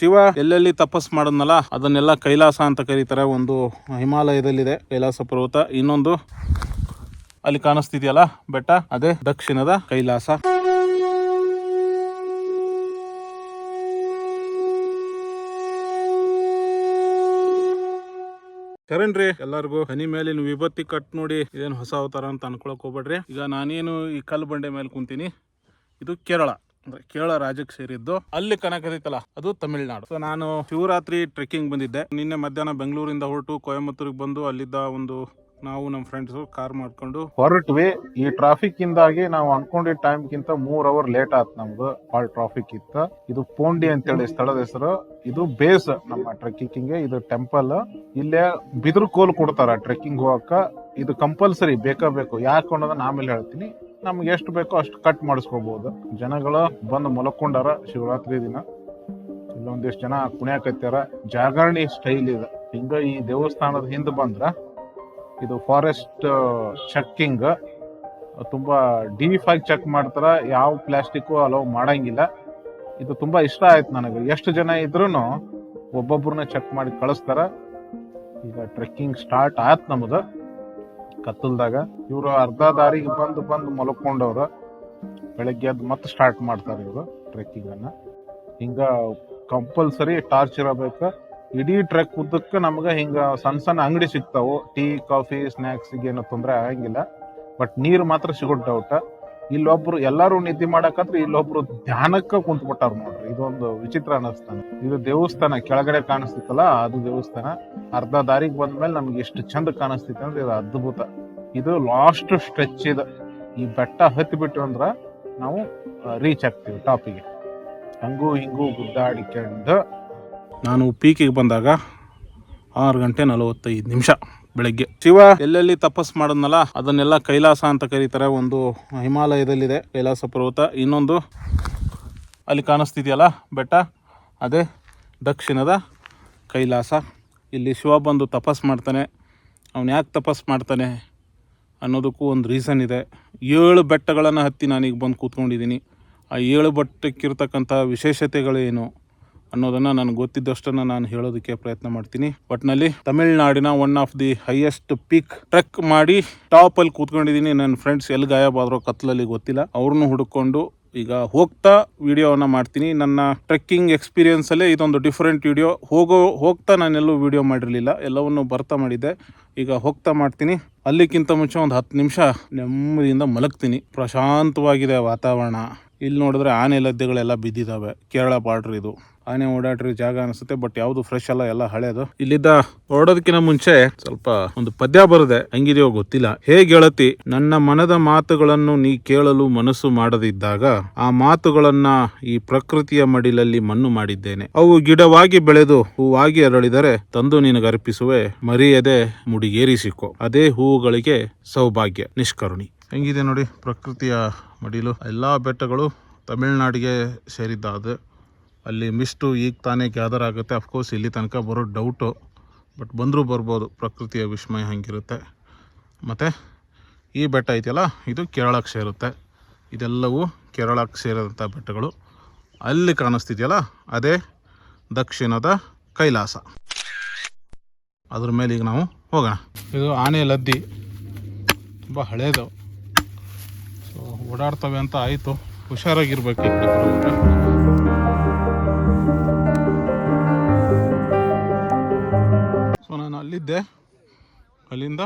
ಶಿವ ಎಲ್ಲೆಲ್ಲಿ ತಪಸ್ ಮಾಡೋದ್ನಲ್ಲ, ಅದನ್ನೆಲ್ಲ ಕೈಲಾಸ ಅಂತ ಕರೀತಾರೆ ಒಂದು ಹಿಮಾಲಯದಲ್ಲಿದೆ, ಕೈಲಾಸ ಪರ್ವತ. ಇನ್ನೊಂದು ಅಲ್ಲಿ ಕಾಣಿಸ್ತಿದೆಯಲ್ಲ, ಬೆಟ್ಟ? ಅದೇ ದಕ್ಷಿಣದ ಕೈಲಾಸ. ಕರೆನ್ರಿ ಎಲ್ಲರಿಗೂ. ಹನಿ ಮೇಲಿನ ವಿಭತ್ತಿ ಕಟ್ ನೋಡಿ ಇದೇನು ಹೊಸ ಅವತಾರ ಅಂತ ಅನ್ಕೊಳಕ್ ಹೋಗ್ಬೇಡ್ರಿ. ಈಗ ನಾನೇನು ಈ ಕಲ್ಲು ಬಂಡೆ ಮೇಲೆ ಕುಂತೀನಿ? ಇದು ಕೇರಳ. ಅಂದ್ರೆ ಕೇರಳ ರಾಜ್ಯಕ್ಕೆ ಸೇರಿದ್ದು ಅಲ್ಲಿ ಕನಕದಿತ್ತಲ್ಲ ಅದು ತಮಿಳ್ನಾಡು. ಸೊ ನಾನು ಶಿವರಾತ್ರಿ ಟ್ರೆಕ್ಕಿಂಗ್ ಬಂದಿದ್ದೆ. ನಿನ್ನೆ ಮಧ್ಯಾಹ್ನ ಬೆಂಗಳೂರಿಂದ ಹೊರಟು ಕೊಯಮತ್ತೂರಿಗೆ ಬಂದು ಅಲ್ಲಿದ್ದ ಒಂದು ನಾವು ನಮ್ಮ ಫ್ರೆಂಡ್ಸ್ ಕಾರ್ ಮಾಡ್ಕೊಂಡು ಹೊರಟ್ವಿ. ಈ ಟ್ರಾಫಿಕ್ ಇಂದಾಗಿ ನಾವು ಅನ್ಕೊಂಡಿದ್ದ ಟೈಮ್ಗಿಂತ ಮೂರ್ ಅವರ್ ಲೇಟ್ ಆತ್ ನಮ್ದು. ಭಾಳ ಟ್ರಾಫಿಕ್ ಇತ್ತ. ಇದು ಪೋಂಡಿ ಅಂತೇಳಿ ಸ್ಥಳದ ಹೆಸರು. ಇದು ಬೇಸ್ ನಮ್ಮ ಟ್ರೆಕ್ಕಿಂಗ್ ಇದು ಟೆಂಪಲ್ ಇಲ್ಲೇ ಬಿದಿರು ಕೋಲ್ ಕೊಡ್ತಾರ ಟ್ರೆಕ್ಕಿಂಗ್ ಹೋಗಕ್ಕ. ಇದು ಕಂಪಲ್ಸರಿ ಬೇಕಾ ಬೇಕು. ಯಾಕೆ ಅನ್ನೋದನ್ನ ಆಮೇಲೆ ಹೇಳ್ತೀನಿ. ನಮ್ಗೆ ಎಷ್ಟು ಬೇಕೋ ಅಷ್ಟು ಕಟ್ ಮಾಡಿಸ್ಕೋಬಹುದು ಜನಗಳು ಬಂದು ಮಲ್ಕೊಂಡಾರ ಶಿವರಾತ್ರಿ ದಿನ. ಇಲ್ಲೊಂದಿಷ್ಟು ಜನ ಕುಣಿಯಾಕತ್ಯಾರ. ಜಾಗರಣಿ ಸ್ಟೈಲ್ ಇದೆ. ಹಿಂಗ ಈ ದೇವಸ್ಥಾನದ ಹಿಂದೆ ಬಂದ್ರ ಇದು ಫಾರೆಸ್ಟ್ ಚೆಕ್ಕಿಂಗ್ ತುಂಬಾ ಡೀಪ್ ಆಗಿ ಚೆಕ್ ಮಾಡ್ತಾರ. ಯಾವ ಪ್ಲಾಸ್ಟಿಕ್ ಅಲೋ ಮಾಡಂಗಿಲ್ಲ. ಇದು ತುಂಬಾ ಇಷ್ಟ ಆಯ್ತು ನನಗೆ. ಎಷ್ಟು ಜನ ಇದ್ರು ಒಬ್ಬೊಬ್ಬರನ್ನ ಚೆಕ್ ಮಾಡಿ ಕಳಿಸ್ತಾರ. ಈಗ ಟ್ರೆಕ್ಕಿಂಗ್ ಸ್ಟಾರ್ಟ್ ಆಯ್ತು ನಮ್ದು. ಕತ್ತಲ್ದಾಗ ಇವರು ಅರ್ಧ ದಾರಿಗೆ ಬಂದು ಬಂದು ಮಲ್ಕೊಂಡವ್ರು. ಬೆಳಗ್ಗೆ ಎದ್ದು ಮತ್ತೆ ಸ್ಟಾರ್ಟ್ ಮಾಡ್ತಾರೆ ಇವರು ಟ್ರೆಕ್ಕಿಂಗ್ ಅನ್ನ. ಹಿಂಗ ಕಂಪಲ್ಸರಿ ಟಾರ್ಚ್ ಇರಬೇಕು. ಇಡೀ ಟ್ರೆಕ್ ಉದ್ದಕ್ಕೆ ನಮ್ಗೆ ಹಿಂಗ ಸಣ್ಣ ಸಣ್ಣ ಅಂಗಡಿ ಸಿಗ್ತಾವು. ಟೀ ಕಾಫಿ ಸ್ನಾಕ್ಸ್ ಏನೋ ತೊಂದರೆ ಆಗಂಗಿಲ್ಲ. ಬಟ್ ನೀರು ಮಾತ್ರ ಸಿಗೋ ಡೌಟ್ ಇಲ್ಲೊಬ್ರು ಎಲ್ಲರೂ ನಿದ್ದೆ ಮಾಡಕತ್ರ ಇಲ್ಲೊಬ್ರು ಧ್ಯಾನಕ್ಕೆ ಕುಂತ್ಬಿಟ್ಟಾರ ನೋಡ್ರಿ. ಇದೊಂದು ವಿಚಿತ್ರ ಅನಸ್ತಾನ. ಇದು ದೇವಸ್ಥಾನ ಕೆಳಗಡೆ ಕಾಣಿಸ್ತಿತ್ತಲ್ಲ, ಅದು ದೇವಸ್ಥಾನ. ಅರ್ಧ ದಾರಿಗೆ ಬಂದ್ಮೇಲೆ ನಮ್ಗೆ ಎಷ್ಟು ಚಂದ ಕಾಣಿಸ್ತಿತ್ತು ಅಂದ್ರೆ ಇದು ಅದ್ಭುತ. ಇದು ಲಾಸ್ಟ್ ಸ್ಟ್ರೆಚ್ ಇದು. ಈ ಬೆಟ್ಟ ಹತ್ತಿಬಿಟ್ಟು ಅಂದ್ರೆ ನಾವು ರೀಚ್ ಆಗ್ತೀವಿ ಟಾಪಿಗೆ. ಹಂಗೂ ಹಿಂಗೂ ಗುದ್ದಾಡಿಕೊಂಡು ನಾನು ಪೀಕಿಗೆ ಬಂದಾಗ ಆರು ಗಂಟೆ ನಲವತ್ತೈದು ನಿಮಿಷ. ಬೆಳಗ್ಗೆ. ಶಿವ, ಎಲ್ಲೆಲ್ಲಿ ತಪಸ್ ಮಾಡದ್ನಲ್ಲ, ಅದನ್ನೆಲ್ಲ ಕೈಲಾಸ ಅಂತ ಕರೀತಾರೆ ಒಂದು ಹಿಮಾಲಯದಲ್ಲಿದೆ ಕೈಲಾಸ ಪರ್ವತ. ಇನ್ನೊಂದು ಅಲ್ಲಿ ಕಾಣಿಸ್ತಿದೆಯಲ್ಲ, ಬೆಟ್ಟ? ಅದೇ ದಕ್ಷಿಣದ ಕೈಲಾಸ. ಇಲ್ಲಿ ಶಿವ ಬಂದು ತಪಸ್ ಮಾಡ್ತಾನೆ. ಅವನು ಯಾಕೆ ತಪಸ್ ಮಾಡ್ತಾನೆ ಅನ್ನೋದಕ್ಕೂ ಒಂದು ರೀಸನ್ ಇದೆ. ಏಳು ಬೆಟ್ಟಗಳನ್ನು ಹತ್ತಿ ನಾನೀಗ ಬಂದು ಕೂತ್ಕೊಂಡಿದ್ದೀನಿ ಆ ಏಳು ಬೆಟ್ಟಕ್ಕಿರ್ತಕ್ಕಂಥ ವಿಶೇಷತೆಗಳೇನು? ಅನ್ನೋದನ್ನು ನನಗೆ ಗೊತ್ತಿದ್ದಷ್ಟನ್ನು ನಾನು ಹೇಳೋದಕ್ಕೆ ಪ್ರಯತ್ನ ಮಾಡ್ತೀನಿ. ಒಟ್ಟಿನಲ್ಲಿ ತಮಿಳ್ನಾಡಿನ one of the highest peak trek ಮಾಡಿ ಟಾಪಲ್ಲಿ ಕೂತ್ಕೊಂಡಿದ್ದೀನಿ. ನನ್ನ ಫ್ರೆಂಡ್ಸ್ ಎಲ್ಲಿ ಗಾಯಬಾದ್ರೋ ಕತ್ಲಲ್ಲಿ ಗೊತ್ತಿಲ್ಲ. ಅವ್ರನ್ನೂ ಹುಡುಕೊಂಡು ಈಗ ಹೋಗ್ತಾ ವಿಡಿಯೋವನ್ನ ಮಾಡ್ತೀನಿ. ನನ್ನ ಟ್ರೆಕ್ಕಿಂಗ್ ಎಕ್ಸ್ಪೀರಿಯನ್ಸಲ್ಲೇ ಇದೊಂದು ಡಿಫ್ರೆಂಟ್ ವಿಡಿಯೋ ಹೋಗೋ, ಹೋಗ್ತಾ ನಾನೆಲ್ಲೂ ವಿಡಿಯೋ ಮಾಡಿರಲಿಲ್ಲ. ಎಲ್ಲವನ್ನು ಬರ್ತಾ ಮಾಡಿದ್ದೆ. ಈಗ ಹೋಗ್ತಾ ಮಾಡ್ತೀನಿ. ಅಲ್ಲಿಕ್ಕಿಂತ ಮುಂಚೆ ಒಂದು ಹತ್ತು ನಿಮಿಷ ನೆಮ್ಮದಿಯಿಂದ ಮಲಗ್ತೀನಿ. ಪ್ರಶಾಂತವಾಗಿದೆ ವಾತಾವರಣ. ಇಲ್ಲಿ ನೋಡಿದ್ರೆ ಆನೆ ಲದ್ದೆಗಳೆಲ್ಲ ಬಿದ್ದಿದ್ದಾವೆ ಕೇರಳ ಬಾರ್ಡ್ರ್ ಇದು. ಆನೆ ಓಡಾಡ್ರಿ ಜಾಗ ಅನಿಸುತ್ತೆ ಬಟ್ ಯಾವುದು ಫ್ರೆಶ್ ಅಲ್ಲ, ಎಲ್ಲ ಹಳೇದು. ಇಲ್ಲಿದ್ದ ಹೊರಡೋದಕ್ಕಿಂತ ಮುಂಚೆ ಸ್ವಲ್ಪ ಒಂದು ಪದ್ಯ ಬರದೆ, ಹಂಗಿದೆಯೋ ಗೊತ್ತಿಲ್ಲ. ಹೇ ಹೇಳತಿ ನನ್ನ ಮನದ ಮಾತುಗಳನ್ನು ನೀ ಕೇಳಲು ಮನಸ್ಸು ಮಾಡದಿದ್ದಾಗ, ಆ ಮಾತುಗಳನ್ನ ಈ ಪ್ರಕೃತಿಯ ಮಡಿಲಲ್ಲಿ ಮಣ್ಣು ಮಾಡಿದ್ದೇನೆ. ಅವು ಗಿಡವಾಗಿ ಬೆಳೆದು ಹೂವಾಗಿ ಅರಳಿದರೆ, ತಂದು ನಿನಗರ್ಪಿಸುವೆ, ಮರೆಯದೆ ಮುಡಿಗೇರಿಸಿಕೊ. ಅದೇ ಹೂವುಗಳಿಗೆ ಸೌಭಾಗ್ಯ, ನಿಷ್ಕರುಣಿ. ಹೆಂಗಿದೆ ನೋಡಿ ಪ್ರಕೃತಿಯ ಮಡಿಲು. ಎಲ್ಲಾ ಬೆಟ್ಟಗಳು ತಮಿಳುನಾಡಿಗೆ ಸೇರಿದ್ದಾದ. ಅಲ್ಲಿ ಮಿಸ್ಟು ಈಗ ತಾನೇ ಗ್ಯಾದರ್ ಆಗುತ್ತೆ. ಅಫ್ಕೋರ್ಸ್ ಇಲ್ಲಿ ತನಕ ಬರೋ ಡೌಟು ಬಟ್ ಬಂದರೂ ಬರ್ಬೋದು. ಪ್ರಕೃತಿಯ ವಿಸ್ಮಯ ಹಂಗಿರುತ್ತೆ. ಮತ್ತು ಈ ಬೆಟ್ಟ ಇದೆಯಲ್ಲ ಇದು ಕೇರಳಕ್ಕೆ ಸೇರುತ್ತೆ. ಇದೆಲ್ಲವೂ ಕೇರಳಕ್ಕೆ ಸೇರಿದಂಥ ಬೆಟ್ಟಗಳು. ಅಲ್ಲಿ ಕಾಣಿಸ್ತಿದೆಯಲ್ಲ, ಅದೇ ದಕ್ಷಿಣದ ಕೈಲಾಸ. ಅದ್ರ ಮೇಲೆ ಈಗ ನಾವು ಹೋಗೋಣ. ಇದು ಆನೆ ಲದ್ದಿ. ತುಂಬ ಹಳೇದು. ಸೊ ಓಡಾಡ್ತವೆ ಅಂತ ಆಯಿತು. ಹುಷಾರಾಗಿರ್ಬೇಕು ಅಲ್ಲಿದ್ದೆ. ಅಲ್ಲಿಂದ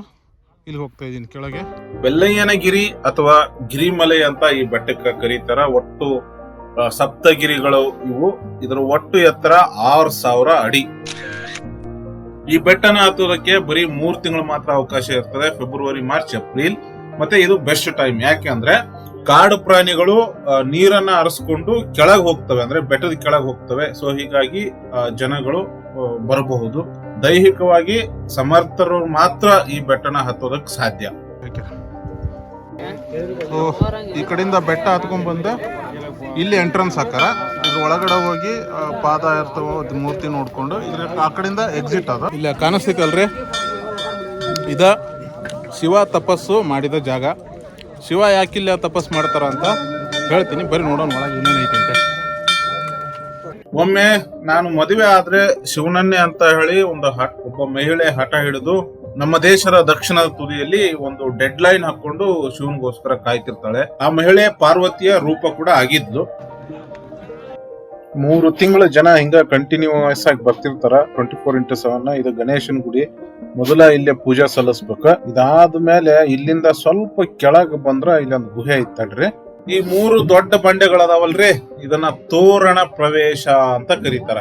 ಇಲ್ಲಿ ಹೋಗ್ತಾ ಇದ್ದೀನಿ, ಕೆಳಗೆ. ಬೆಲ್ಲಯ್ಯನಗಿರಿ ಅಥವಾ ಗಿರಿಮಲೆ ಅಂತ ಈ ಬೆಟ್ಟಕ್ಕೆ ಕರೀತಾರ. ಒಟ್ಟು ಸಪ್ತಗಿರಿಗಳು ಇವು. ಇದರ ಒಟ್ಟು ಎತ್ತರ ಆರು ಸಾವಿರ ಅಡಿ. ಈ ಬೆಟ್ಟನ ಹತ್ತೋದಕ್ಕೆ ಬರೀ ಮೂರ್ ತಿಂಗಳು ಮಾತ್ರ ಅವಕಾಶ ಇರ್ತದೆ. February, March, April. ಮತ್ತೆ ಇದು ಬೆಸ್ಟ್ ಟೈಮ್. ಯಾಕೆ ಅಂದ್ರೆ ಕಾಡು ಪ್ರಾಣಿಗಳು ನೀರನ್ನ ಅರಸ್ಕೊಂಡು ಕೆಳಗೆ ಹೋಗ್ತವೆ. ಅಂದ್ರೆ ಬೆಟ್ಟದ ಕೆಳಗೆ ಹೋಗ್ತವೆ. ಸೊ ಹೀಗಾಗಿ ಜನಗಳು ಬರಬಹುದು. ದೈಹಿಕವಾಗಿ ಸಮರ್ಥರು ಮಾತ್ರ ಈ ಬೆಟ್ಟನ ಹತ್ತೋದಕ್ ಸಾಧ್ಯ. ಈ ಕಡೆಯಿಂದ ಬೆಟ್ಟ ಹತ್ಕೊಂಡ್ ಬಂದು ಇಲ್ಲಿ ಎಂಟ್ರೆನ್ಸ್ ಹಾಕಾರ ಇದ್ರ ಒಳಗಡೆ ಹೋಗಿ ಪಾದ ಇರ್ತಾವ ಮೂರ್ತಿ ನೋಡ್ಕೊಂಡು ಇದ್ರ ಆ ಕಡೆಯಿಂದ ಎಕ್ಸಿಟ್ ಅದ. ಇಲ್ಲ ಕಾಣಿಸ್ತೈತಲ್ರಿ ಇದ ಶಿವ ತಪಸ್ಸು ಮಾಡಿದ ಜಾಗ. ಶಿವ ಯಾಕಿಲ್ಲ ತಪಸ್ ಮಾಡ್ತಾರ ಅಂತ ಹೇಳ್ತೀನಿ. ಬರೀ ನೋಡೋಣ ಒಳಗೆ ಒಮ್ಮೆ ನಾನು ಮದುವೆ ಆದ್ರೆ ಶಿವನನ್ನೇ ಅಂತ ಹೇಳಿ ಒಂದು ಒಬ್ಬ ಮಹಿಳೆ ಹಠ ಹಿಡಿದು ನಮ್ಮ ದೇಶದ ದಕ್ಷಿಣದ ತುದಿಯಲ್ಲಿ ಒಂದು ಡೆಡ್ ಲೈನ್ ಹಾಕೊಂಡು ಶಿವನ್ಗೋಸ್ಕರ ಕಾಯ್ತಿರ್ತಾಳೆ. ಆ ಮಹಿಳೆ ಪಾರ್ವತಿಯ ರೂಪ ಕೂಡ ಆಗಿದ್ಲು. ಮೂರು ತಿಂಗಳ ಜನ ಹಿಂಗ ಕಂಟಿನ್ಯೂಸ್ ಆಗಿ ಬರ್ತಿರ್ತಾರ. ಟ್ವೆಂಟಿ ಫೋರ್ ಇಂಟು ಸೆವೆನ್ ಇದು ಗಣೇಶನ ಗುಡಿ. ಮೊದಲ ಇಲ್ಲೇ ಪೂಜಾ ಸಲ್ಲಿಸ್ಬೇಕ. ಇದಾದ್ಮೇಲೆ ಇಲ್ಲಿಂದ ಸ್ವಲ್ಪ ಕೆಳಗ್ ಬಂದ್ರ ಇಲ್ಲೊಂದು ಗುಹೆ ಐತಲ್ರಿ ಈ ಮೂರು ದೊಡ್ಡ ಬಂಡೆಗಳದಾವಲ್ರಿ? ಇದನ್ನ ತೋರಣ ಪ್ರವೇಶ ಅಂತ ಕರೀತಾರ.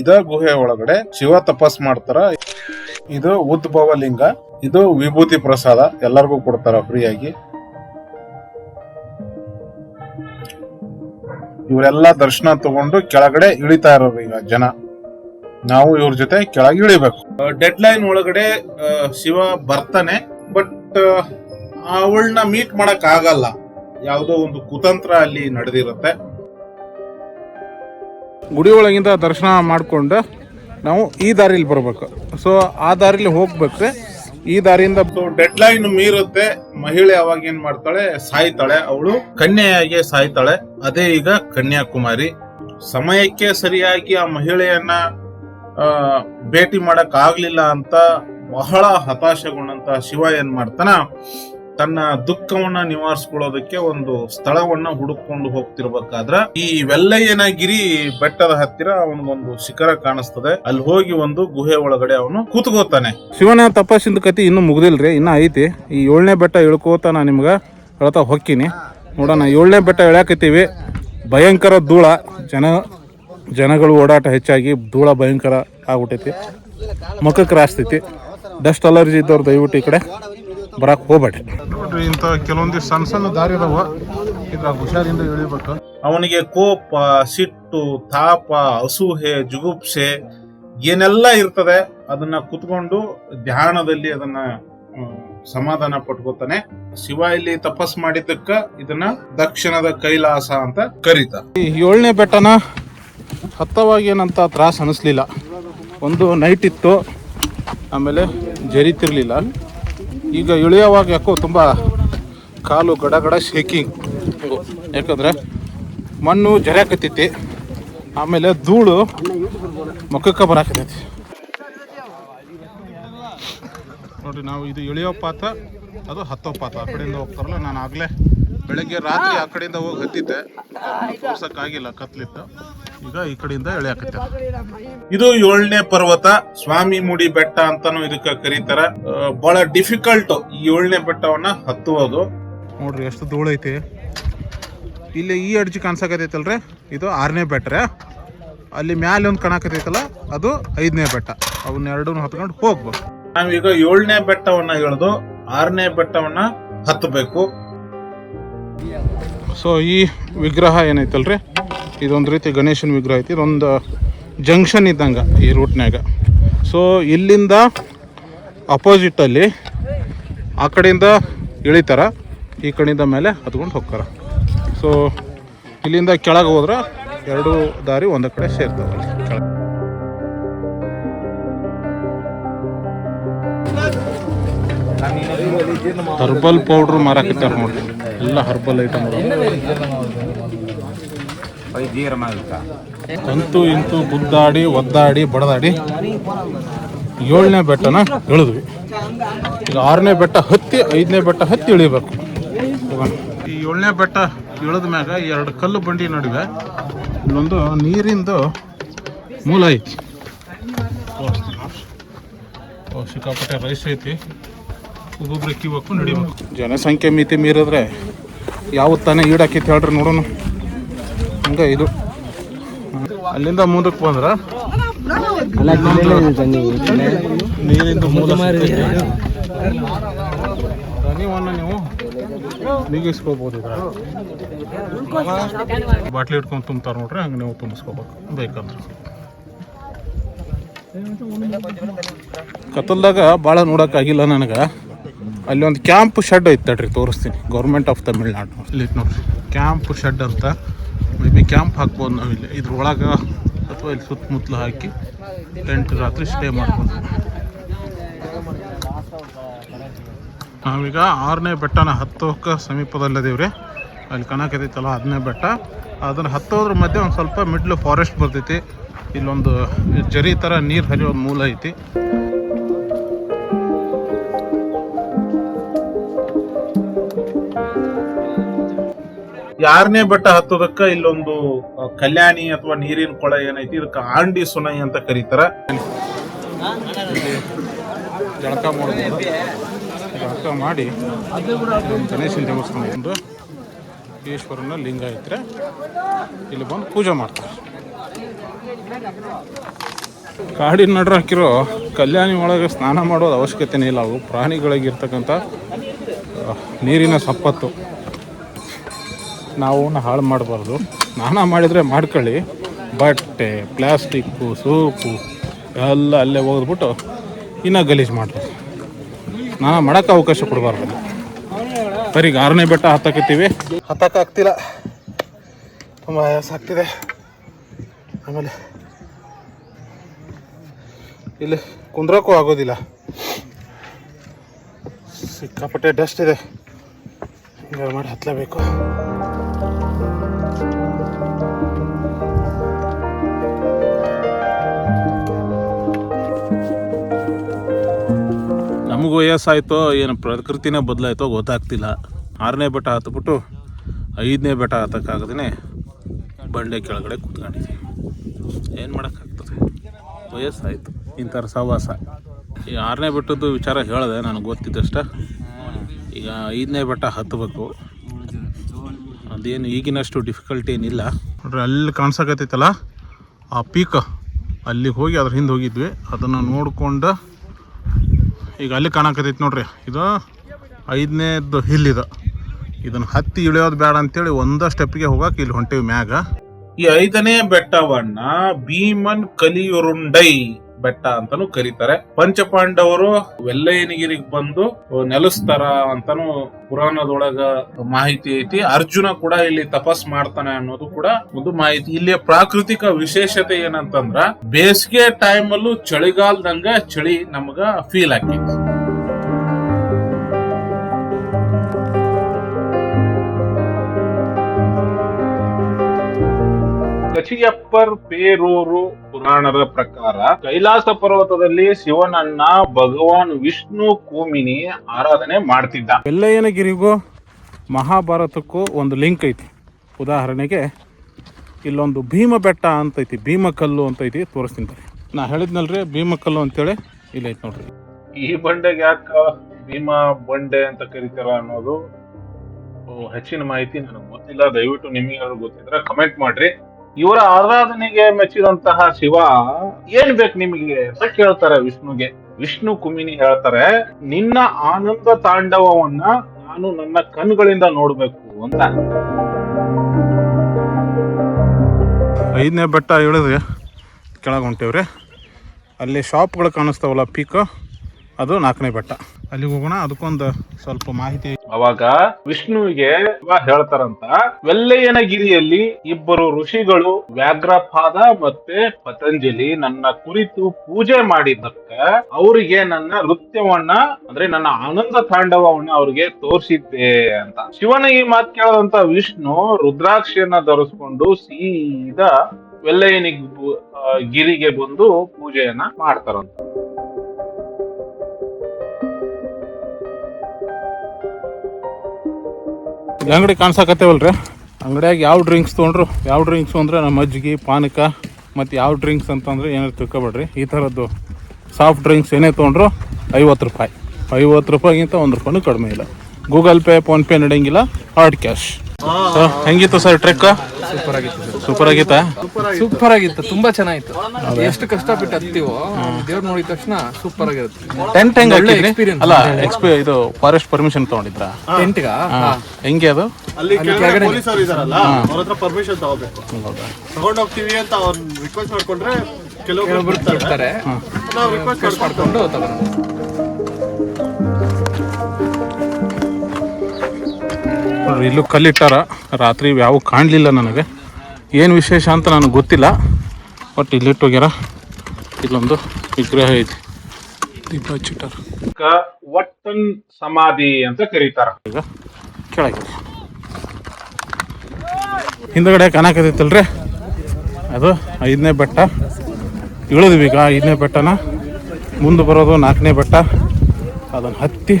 ಇದ ಗುಹೆ ಒಳಗಡೆ ಶಿವ ತಪಸ್ ಮಾಡ್ತಾರ. ಇದು ಉದ್ಭವ ಲಿಂಗ, ಇದು ವಿಭೂತಿ ಪ್ರಸಾದ, ಎಲ್ಲರಿಗೂ ಕೊಡ್ತಾರ ಫ್ರೀಯಾಗಿ. ಇವರೆಲ್ಲ ದರ್ಶನ ತಗೊಂಡು ಕೆಳಗಡೆ ಇಳಿತಾ ಇರೋರು ಈಗ ಜನ. ನಾವು ಇವ್ರ ಜೊತೆ ಕೆಳಗೆ ಇಳಿಬೇಕು. ಡೆಡ್ ಲೈನ್ ಒಳಗಡೆ ಶಿವ ಬರ್ತಾನೆ ಬಟ್ ಅವಳನ್ನ ಮೀಟ್ ಮಾಡಕ್ ಆಗಲ್ಲ ಯಾವುದೋ ಒಂದು ಕುತಂತ್ರ ಅಲ್ಲಿ ನಡೆದಿರುತ್ತೆ. ಗುಡಿ ಒಳಗಿಂದ ದರ್ಶನ ಮಾಡಿಕೊಂಡು ನಾವು ಈ ದಾರಿಲಿ ಬರ್ಬೇಕು. ಸೊ ಆ ದಾರಿಲಿ ಹೋಗ್ಬೇಕು. ಈ ದಾರಿಯಿಂದ ಡೆಡ್ ಲೈನ್ ಮೀರುತ್ತೆ. ಮಹಿಳೆ ಅವಾಗ ಏನ್ ಮಾಡ್ತಾಳೆ? ಸಾಯ್ತಾಳೆ. ಅವಳು ಕನ್ಯೆಯಾಗಿ ಸಾಯ್ತಾಳೆ. ಅದೇ ಈಗ ಕನ್ಯಾಕುಮಾರಿ. ಸಮಯಕ್ಕೆ ಸರಿಯಾಗಿ ಆ ಮಹಿಳೆಯನ್ನ ಭೇಟಿ ಮಾಡಕ್ ಆಗ್ಲಿಲ್ಲ ಅಂತ ಬಹಳ ಹತಾಶೆಗೊಂಡಂತ ಶಿವ ಏನ್ ಮಾಡ್ತಾನ? ತನ್ನ ದುಃಖವನ್ನ ನಿವಾರಿಸ್ಕೊಳ್ಳೋದಕ್ಕೆ ಒಂದು ಸ್ಥಳವನ್ನ ಹುಡುಕೊಂಡು ಹೋಗ್ತಿರ್ಬೇಕಾದ್ರ ಈ ವೆಲ್ಲಯ್ಯನಗಿರಿ ಬೆಟ್ಟದ ಹತ್ತಿರ ಅವನಿಗೊಂದು ಶಿಖರ ಕಾಣಿಸ್ತದೆ. ಅಲ್ಲಿ ಹೋಗಿ ಒಂದು ಗುಹೆ ಒಳಗಡೆ ಅವನು ಕೂತ್ಕೋತಾನೆ. ಶಿವನ ತಪಸ್ಸಿಂದ ಕತಿ ಇನ್ನೂ ಮುಗ್ದಿಲ್ರಿ, ಇನ್ನ ಐತಿ. ಈ ಏಳನೇ ಬೆಟ್ಟ ಇಳ್ಕೋತ ನಾ ನಿಮ್ಗೆ ಹೇಳ್ತಾ ಹೊಕ್ಕಿನಿ ನೋಡೋಣ, ಏಳನೇ ಬೆಟ್ಟ ಇಳ್ಯಾಕತ್ತೀವಿ. ಭಯಂಕರ ಧೂಳ. ಜನ, ಜನಗಳು ಓಡಾಟ ಹೆಚ್ಚಾಗಿ ಧೂಳ ಭಯಂಕರ ಆಗ್ಬಿಟ್ಟೈತಿ. ಮುಖಕ್ಕೆ ರಾಸ್ತೈತಿ ಡಸ್ಟ್ ಅಲರ್ಜಿ ಇದ್ದವ್ರು ದಯವಿಟ್ಟು ಈ ಕಡೆ. ಬರಕ್ಕೆ ಹೋಗ್ಬೇಡ್ರಿ. ನೋಡ್ರಿ ಇಂತ ಕೆಲವೊಂದಿಷ್ಟು ಸಣ್ಣ ಸಣ್ಣ ದಾರಿ ಅದಾವ ಇದ್ರಾಗ ಹುಷಾರಿಂದ ಇಳಿಬೇಕು. ಅವನಿಗೆ ಕೋಪ, ಸಿಟ್ಟು, ತಾಪ, ಅಸೂಹೆ, ಜುಗುಪ್ಸೆ ಏನೆಲ್ಲ ಇರ್ತದೆ, ಅದನ್ನ ಕುತ್ಕೊಂಡು ಧ್ಯಾನದಲ್ಲಿ ಅದನ್ನ ಸಮಾಧಾನ ಪಟ್ಕೋತಾನೆ. ಶಿವ ಇಲ್ಲಿ ತಪಸ್ ಮಾಡಿದ್ದಕ್ಕ ಇದನ್ನ ದಕ್ಷಿಣದ ಕೈಲಾಸ ಅಂತ ಕರೀತ. ಏಳನೇ ಬೆಟ್ಟನ ಹತ್ತವಾಗಿ ಏನಂತ ತ್ರಾಸ ಅನಿಸ್ಲಿಲ್ಲ. ಒಂದು ನೈಟ್ ಇತ್ತು. ಆಮೇಲೆ ಜರಿತಿರ್ಲಿಲ್ಲ. ಈಗ ಇಳಿಯೋವಾಗ ಯಾಕೋ ತುಂಬ ಕಾಲು ಗಡ ಗಡ ಶೇಕಿಂಗ್ ಯಾಕಂದ್ರೆ ಮಣ್ಣು ಜರ್ಯಾಕತ್ತೈತಿ, ಆಮೇಲೆ ಧೂಳು ಮುಖಕ್ಕೆ ಬರಾಕತ್ತೈತಿ. ನೋಡ್ರಿ ನಾವು ಇದು ಇಳಿಯೋ ಪಾತ ಅದು ಹತ್ತೋ ಪಾತ ಆ ಕಡೆಯಿಂದ ಹೋಗ್ತಾರಲ್ಲ, ನಾನು ಆಗಲೇ ಬೆಳಗ್ಗೆ ರಾತ್ರಿ ಆ ಕಡೆಯಿಂದ ಹೋಗಿ ಹತ್ತಿದ್ದೆ. ತೋರ್ಸಕ್ಕಾಗಿಲ್ಲ ಕತ್ಲಿತ್ತು. ಈಗ ಈ ಕಡೆಯಿಂದ ಎಳೆಯಾಕತ್ತೆ. ಇದು ಏಳನೇ ಪರ್ವತ ಸ್ವಾಮಿ ಮುಡಿ ಬೆಟ್ಟ ಅಂತಾನು ಇದಕ್ಕೆ ಕರೀತಾರ. ಬಹಳ ಡಿಫಿಕಲ್ಟ್ ಈ ಏಳನೇ ಬೆಟ್ಟವನ್ನ ಹತ್ತುವುದು. ನೋಡ್ರಿ ಎಷ್ಟು ಧೂಳು ಐತಿ. ಇಲ್ಲಿ ಈ ಅಡ್ಜಿ ಕಾಣಿಸಕತೈತಲ್ರಿ ಇದು ಆರನೇ ಬೆಟ್ಟ ರೀ ಅಲ್ಲಿ ಮ್ಯಾಲೆ ಒಂದು ಕಾಣಕತೈತಲ್ಲ ಅದು ಐದನೇ ಬೆಟ್ಟ. ಅವನ್ನ ಎರಡೂ ಹತ್ಕೊಂಡು ಹೋಗ್ಬೇಕು. ನಾವೀಗ ಏಳನೇ ಬೆಟ್ಟವನ್ನ ಇಳಿದು ಆರನೇ ಬೆಟ್ಟವನ್ನ ಹತ್ತಬೇಕು. ಸೊ ಈ ವಿಗ್ರಹ ಏನೈತಲ್ರಿ? ಇದೊಂದು ರೀತಿ ಗಣೇಶನ ವಿಗ್ರಹ ಐತಿ. ಇದೊಂದು ಜಂಕ್ಷನ್ ಇದ್ದಂಗೆ ಈ ರೂಟ್ನ್ಯಾಗ. ಸೊ ಇಲ್ಲಿಂದ ಅಪೋಸಿಟಲ್ಲಿ ಆ ಕಡೆಯಿಂದ ಇಳಿತಾರ. ಈ ಕಡೆಯಿಂದ ಮೇಲೆ ಹತ್ಕೊಂಡು ಹೋಗ್ತಾರ. ಸೊ ಇಲ್ಲಿಂದ ಕೆಳಗೆ ಹೋದ್ರೆ ಎರಡು ದಾರಿ ಒಂದು ಕಡೆ ಸೇರ್ತಾವಲ್ಲಿ ಹರ್ಬಲ್ ಪೌಡ್ರ್ ಮಾರಾಕತ್ತಾರ ನೋಡ್ರಿ ಎಲ್ಲ ಹರ್ಬಲ್ ಐಟಮ್ ಅಂತೂ ಇಂತೂ ಬುದ್ದಾಡಿ ಒದ್ದಾಡಿ, ಬಡದಾಡಿ ಏಳನೇ ಬೆಟ್ಟನ ಇಳಿದ್ವಿ ಈಗ ಆರನೇ ಬೆಟ್ಟ ಹತ್ತಿ, ಐದನೇ ಬೆಟ್ಟ ಹತ್ತಿ ಇಳಿಬೇಕು. ಈ ಏಳನೇ ಬೆಟ್ಟ ಇಳಿದ ಮ್ಯಾಗ ಎರಡು ಕಲ್ಲು ಬಂಡಿ ನಡುವೆ ಇಲ್ಲೊಂದು ನೀರಿಂದು ಮೂಲ ಐತಿ. ಸಿಕ್ಕಾಪಟ್ಟೆ ರೈಸ್ ಐತಿ. ನಡಿಬೇಕು. ಜನಸಂಖ್ಯೆ ಮಿತಿ ಮೀರಿದ್ರೆ ಯಾವ ತಾನೇ ಈಡಾಕಿತ್ತು ಹೇಳ್ರಿ ನೋಡೋಣ. ಹಂಗೆ ಇದು. ಅಲ್ಲಿಂದ ಮುಂದಕ್ಕೆ ಬಂದ್ರ? ನೀರಿಂದ ಬಾಟ್ಲಿ ಇಟ್ಕೊಂಡು ತುಂಬ್ತಾರೆ ನೋಡ್ರಿ, ಹಂಗೆ ನೀವು ತುಂಬಿಸ್ಕೋಬೇಕು. ಬೇಕಂದ್ರೆ. ಕತ್ತಲ್ದಾಗ ಭಾಳ ನೋಡೋಕ್ಕಾಗಿಲ್ಲ ನನಗೆ. ಅಲ್ಲಿ ಒಂದು ಕ್ಯಾಂಪ್ ಶೆಡ್ ಐತೆ ತಡ್ರಿ ತೋರಿಸ್ತೀನಿ ಗೌರ್ಮೆಂಟ್ ಆಫ್ ತಮಿಳ್ನಾಡು ಇಲ್ಲಿ ನೋಡ್ರಿ. ಕ್ಯಾಂಪ್ ಶೆಡ್ ಅಂತ. ಮೇ ಬಿ ಕ್ಯಾಂಪ್ ಹಾಕ್ಬೋದು ನಾವಿಲ್ಲಿ ಇದ್ರೊಳಗೆ ಅಥವಾ ಇಲ್ಲಿ ಸುತ್ತಮುತ್ತಲು ಹಾಕಿ ಟೆಂಟ್ ರಾತ್ರಿ ಸ್ಟೇ ಮಾಡ್ಬೋದು. ನಾವೀಗ ಆರನೇ ಬೆಟ್ಟನ ಹತ್ತೋಕೆ ಸಮೀಪದಲ್ಲದೇವ್ರಿ ಅಲ್ಲಿ ಕಣಕತೈತಲ್ಲ ಹದಿನೇ ಬೆಟ್ಟ. ಅದನ್ನು ಹತ್ತೋದ್ರ ಮಧ್ಯೆ ಒಂದು ಸ್ವಲ್ಪ ಮಿಡ್ಲ್ ಫಾರೆಸ್ಟ್ ಬರ್ತೈತಿ. ಇಲ್ಲೊಂದು ಜರಿ ಥರ ನೀರು ಹರಿಯೋ ಮೂಲ ಐತಿ. ಯಾರನೇ ಬೆಟ್ಟ ಹತ್ತೋದಕ್ಕ ಇಲ್ಲೊಂದು ಕಲ್ಯಾಣಿ ಅಥವಾ ನೀರಿನ ಕೊಳ ಏನೈತಿ, ಇದಕ್ಕೆ ಆಂಡಿ ಸುನೈ ಅಂತ ಕರೀತಾರ. ಜಳಕ ಜಳಕ ಮಾಡಿ ಗಣೇಶನ ದೇವಸ್ಥಾನ ಬಂದು ಈಶ್ವರನ ಲಿಂಗ ಐತ್ರೆ ಇಲ್ಲಿ ಬಂದು ಪೂಜೆ ಮಾಡ್ತಾರೆ. ಕಾಡಿನ ನಡ್ರ ಹಾಕಿರೋ ಕಲ್ಯಾಣಿ ಒಳಗೆ ಸ್ನಾನ ಮಾಡೋದು ಅವಶ್ಯಕತೆನೇ ಇಲ್ಲ. ಅವು ಪ್ರಾಣಿಗಳಿಗಿರ್ತಕ್ಕಂಥ ನೀರಿನ ಸಂಪತ್ತು. ನಾವು ಹಾಳು ಮಾಡಬಾರ್ದು. ಸ್ನಾನ ಮಾಡಿದರೆ ಮಾಡ್ಕೊಳ್ಳಿ. ಬಟ್ಟೆ ಪ್ಲಾಸ್ಟಿಕ್ಕು ಸೋಪು, ಎಲ್ಲ ಅಲ್ಲೇ ಒಗೆದ್ಬಿಟ್ಟು ಇನ್ನೂ ಗಲೀಜು ಮಾಡ್ತೀವಿ ನಾನು ಮಾಡೋಕ್ಕೆ ಅವಕಾಶ ಕೊಡಬಾರ್ದು. ಸರಿ ಆರನೇ ಬೆಟ್ಟ ಹತ್ತಕತ್ತೀವಿ ಹತ್ತಕ್ಕಾಗ್ತಿಲ್ಲ ತುಂಬ ಆಯಾಸ ಆಗ್ತಿದೆ. ಆಮೇಲೆ ಇಲ್ಲಿ ಕುಂದ್ರಕ್ಕೂ ಆಗೋದಿಲ್ಲ. ಸಿಕ್ಕಾಪಟ್ಟೆ ಡಸ್ಟ್ ಇದೆ. ಹಿಂಗೆ ಮಾಡಿ ಹತ್ತಲೇಬೇಕು. ನಮಗೂ ವಯಸ್ಸಾಯ್ತೋ, ಏನು ಪ್ರಕೃತಿನೇ ಬದಲಾಯಿತೋ ಗೊತ್ತಾಗ್ತಿಲ್ಲ. ಆರನೇ ಬೆಟ್ಟ ಹತ್ಬಿಟ್ಟು ಐದನೇ ಬೆಟ್ಟ ಹತ್ತಕ್ಕಾಗದೇ ಬಂಡೆ ಕೆಳಗಡೆ ಕೂತ್ಕೊಂಡಿದ್ದೀನಿ. ಏನು ಮಾಡೋಕ್ಕಾಗ್ತದೆ? ವಯಸ್ಸಾಯಿತು. ಇಂಥರ ಸಹವಾಸ. ಈ ಆರನೇ ಬೆಟ್ಟದ್ದು ವಿಚಾರ ಹೇಳಿದೆ, ನನಗೆ ಗೊತ್ತಿದ್ದಷ್ಟ. ಈಗ ಐದನೇ ಬೆಟ್ಟ ಹತ್ತಬೇಕು ಅದೇನು ಈಗಿನಷ್ಟು ಡಿಫಿಕಲ್ಟಿ ಏನಿಲ್ಲ. ನೋಡ್ರಿ, ಅಲ್ಲಿ ಕಾಣಿಸಕತ್ತೈತಲ್ಲ, ಆ ಪೀಕ್ ಅಲ್ಲಿಗೆ ಹೋಗಿ ಅದ್ರ ಹಿಂದೆ ಹೋಗಿದ್ವಿ. ಅದನ್ನು ನೋಡ್ಕೊಂಡು ಈಗ ಅಲ್ಲಿ ಕಾಣಕತ್ತೈತಿ ನೋಡ್ರಿ. ಇದು ಐದನೇದ್ದು ಹಿಲ್ ಇದು. ಇದನ್ನ ಹತ್ತಿ ಇಳಿಯೋದು ಬೇಡ ಅಂತೇಳಿ ಒಂದ ಸ್ಟೆಪ್ಗೆ ಹೋಗಕ್ಕೆ ಇಲ್ಲಿ ಹೊಂಟಿವಿ ಮ್ಯಾಗ. ಈ ಐದನೇ ಬೆಟ್ಟವನ್ನ ಭೀಮನ್ ಕಲಿಯುರುಂಡೈ. ಬೆಟ್ಟ ಅಂತಾನು ಕರೀತಾರೆ. ಪಂಚಪಾಂಡವರು ವೆಲ್ಲಯ್ಯನಗಿರಿಗೆ ಬಂದು ನೆಲೆಸ್ತಾರ ಅಂತಾನು ಪುರಾಣದೊಳಗ ಮಾಹಿತಿ ಐತಿ. ಅರ್ಜುನ ಕೂಡ ಇಲ್ಲಿ ತಪಸ್ ಮಾಡ್ತಾನೆ ಅನ್ನೋದು ಕೂಡ ಒಂದು ಮಾಹಿತಿ. ಇಲ್ಲಿಯ ಪ್ರಾಕೃತಿಕ ವಿಶೇಷತೆ ಏನಂತಂದ್ರ ಬೇಸಿಗೆ ಟೈಮ್ ಅಲ್ಲೂ ಚಳಿಗಾಲದಂಗ ಚಳಿ ನಮಗ ಫೀಲ್ ಆಕೈತಿ ಕಚಿಯಪ್ಪರ್ ಪೇರೂರು ಪುರಾಣದ ಪ್ರಕಾರ ಕೈಲಾಸ ಪರ್ವತದಲ್ಲಿ ಶಿವನನ್ನ ಭಗವಾನ್ ವಿಷ್ಣು ಕೂಮಿನಿ ಆರಾಧನೆ ಮಾಡ್ತಿದ್ದ. ಬೆಲ್ಲಯ್ಯನಗಿರಿಗೂ ಮಹಾಭಾರತಕ್ಕೂ ಒಂದು ಲಿಂಕ್ ಐತಿ. ಉದಾಹರಣೆಗೆ ಇಲ್ಲೊಂದು ಭೀಮ ಬೆಟ್ಟ ಅಂತೈತಿ ಭೀಮಕಲ್ಲು ಅಂತೈತಿ ತೋರಿಸ್ತೀನಿ. ನಾ ಹೇಳಿದ್ನಲ್ರಿ ಭೀಮಕಲ್ಲು ಅಂತೇಳಿ ಇಲ್ಲಿ ಐತಿ ನೋಡ್ರಿ. ಈ ಬಂಡೆಗೆ ಯಾಕ ಭೀಮ ಬಂಡೆ ಅಂತ ಕರೀತಾರ ಅನ್ನೋದು ಹೆಚ್ಚಿನ ಮಾಹಿತಿ ನನಗೆ ಗೊತ್ತಿಲ್ಲ. ದಯವಿಟ್ಟು ನಿಮಗೆ ಗೊತ್ತಿದ್ರೆ ಕಮೆಂಟ್ ಮಾಡ್ರಿ. ಇವರ ಆರಾಧನೆಗೆ ಮೆಚ್ಚಿದಂತಹ ಶಿವ ಏನ್ ಬೇಕು ನಿಮಗೆ ಅಂತ ಕೇಳ್ತಾರೆ ವಿಷ್ಣುಗೆ. ವಿಷ್ಣು ಕುಮಿನಿ ಹೇಳ್ತಾರೆ, ನಿನ್ನ ಆನಂದ ತಾಂಡವವನ್ನ ನಾನು ನನ್ನ ಕಣ್ಣುಗಳಿಂದ ನೋಡ್ಬೇಕು ಅಂತ. ಐದನೇ ಬೆಟ್ಟ ಇಳಿದ್ರೆ ಕೆಳಗೆ ಹೊಂಟೇವ್ರಿ. ಅಲ್ಲಿ ಶಾಪ್ಗಳು ಕಾಣಿಸ್ತಾವಲ್ಲ ಪೀಕು, ಅದು ನಾಲ್ಕನೇ ಬೆಟ್ಟ. ಅಲ್ಲಿಗೆ ಹೋಗೋಣ, ಅದಕ್ಕೊಂದು ಸ್ವಲ್ಪ ಮಾಹಿತಿ ಅವಾಗ ವಿಷ್ಣುವಿಗೆ ಹೇಳ್ತಾರಂತ. ವೆಲ್ಲಯ್ಯನಗಿರಿಯಲ್ಲಿ ಇಬ್ಬರು ಋಷಿಗಳು ವ್ಯಾಘ್ರಪಾದ ಮತ್ತೆ ಪತಂಜಲಿ ನನ್ನ ಕುರಿತು ಪೂಜೆ ಮಾಡಿದ್ದಕ್ಕ ಅವರಿಗೆ ನನ್ನ ನೃತ್ಯವನ್ನ, ಅಂದ್ರೆ ನನ್ನ ಆನಂದ ತಾಂಡವವನ್ನ ಅವ್ರಿಗೆ ತೋರಿಸಿದ್ದೆ ಅಂತ. ಶಿವನ ಈ ಮಾತು ಕೇಳದಂತ ವಿಷ್ಣು ರುದ್ರಾಕ್ಷಿಯನ್ನ ಧರಿಸ್ಕೊಂಡು ಸೀದಾ ವೆಲ್ಲಯ್ಯನಿಗೆ ಗಿರಿಗೆ ಬಂದು ಪೂಜೆಯನ್ನ ಮಾಡ್ತಾರಂತ. ಈ ಅಂಗಡಿ ಕಾಣ್ಸಕತ್ತೇವಲ್ರಿ? ಅಂಗಡಿಯಾಗ ಯಾವ ಡ್ರಿಂಕ್ಸ್ ತೊಗೊಂಡ್ರು, ಯಾವ ಡ್ರಿಂಕ್ಸ್ ಅಂದರೆ ನಮ್ಮ ಮಜ್ಜಿಗೆ ಪಾನಕ ಮತ್ತು ಯಾವ ಡ್ರಿಂಕ್ಸ್ ಅಂತಂದರೆ ಏನಾರು ತಿಳ್ಕೊಬೇಡ್ರಿ. ಈ ಥರದ್ದು ಸಾಫ್ಟ್ ಡ್ರಿಂಕ್ಸ್ ಏನೇ ತೊಗೊಂಡ್ರು ಐವತ್ತು ರೂಪಾಯಿ. ಐವತ್ತು ರೂಪಾಯಿಗಿಂತ ಒಂದು ರೂಪಾಯಿನೂ ಕಡಿಮೆ ಇಲ್ಲ. ಗೂಗಲ್ ಪೇ ಫೋನ್ಪೇ ನಡೆಯಂಗಿಲ್ಲ. ಹಾರ್ಡ್ ಕ್ಯಾಶ್ ಹೆಂಗಿತ್ತು ಸರ್ ಟ್ರೆಕ್ ಸೂಪರ್ ಆಗಿತ್ತು ಸರ್ ಸೂಪರ್ ಆಗಿತ್ತಾ ಸೂಪರ್ ಆಗಿತ್ತು ತುಂಬಾ ಚೆನ್ನಾಗಿತ್ತು. ಎಷ್ಟು ಕಷ್ಟಪಟ್ಟು ಹತ್ತಿವೋ ದೇವ್ರ ನೋಡಿದ ತಕ್ಷಣ ಸೂಪರ್ ಆಗಿರುತ್ತೆ ಟೆಂಟ್ ಹೆಂಗ್ ಎಕ್ಸ್ಪೀರಿಯನ್ಸ್ ಅಲ್ಲ ಎಕ್ಸ್ಪಿ ಇದು ಫಾರೆಸ್ಟ್ ಪರ್ಮಿಷನ್ ತಗೊಂಡಿದ್ರ? ಟೆಂಟ್ ಹೆಂಗೆ ಅದು? ಅಲ್ಲಿ ಅಲ್ಲಿ ಕೆಳಗಡೆ ಪೊಲೀಸರು ಇದಾರಲ್ಲ ಅವ್ರ ಹತ್ರ ಪರ್ಮಿಷನ್ ತಗೋಬೇಕು. ತಗೊಂಡ್ ಹೋಗ್ತೀವಿ ಅಂತ ಅವ್ರು ರಿಕ್ವೆಸ್ಟ್ ಮಾಡ್ಕೊಂಡ್ರೆ ಕೆಲವೊಬ್ರು ಬಿಡ್ತಾರೆ. ನಾವು ರಿಕ್ವೆಸ್ಟ್ ಮಾಡ್ಕೊಂಡು ಮಾಡ್ಕೊಂಡು ತಗೊಂಡು ನೋಡ್ರಿ ಇಲ್ಲೂ ಕಲ್ಲಿಟ್ಟಾರ. ರಾತ್ರಿ ಯಾವ ಕಾಣಲಿಲ್ಲ ನನಗೆ. ಏನು ವಿಶೇಷ ಅಂತ ನನಗೆ ಗೊತ್ತಿಲ್ಲ. ಬಟ್ ಇಲ್ಲಿಟ್ಟು ಹೋಗ್ಯಾರ ಇಲ್ಲೊಂದು ವಿಗ್ರಹ ಐತಿ. ದೀಪ ಹಚ್ಚಿಟ್ಟಾರ. ವಟ್ಟನ್ ಸಮಾಧಿ ಅಂತ ಕರೀತಾರ. ಈಗ ಕೆಳಗೆ. ಹಿಂದಗಡೆ ಕಾಣಕತ್ತೈತಲ್ರಿ ಅದು ಐದನೇ ಬೆಟ್ಟ. ಇಳಿದ್ವಿ ಈಗ ಐದನೇ ಬೆಟ್ಟನ. ಮುಂದೆ ಬರೋದು ನಾಲ್ಕನೇ ಬೆಟ್ಟ. ಅದನ್ನು ಹತ್ತಿ.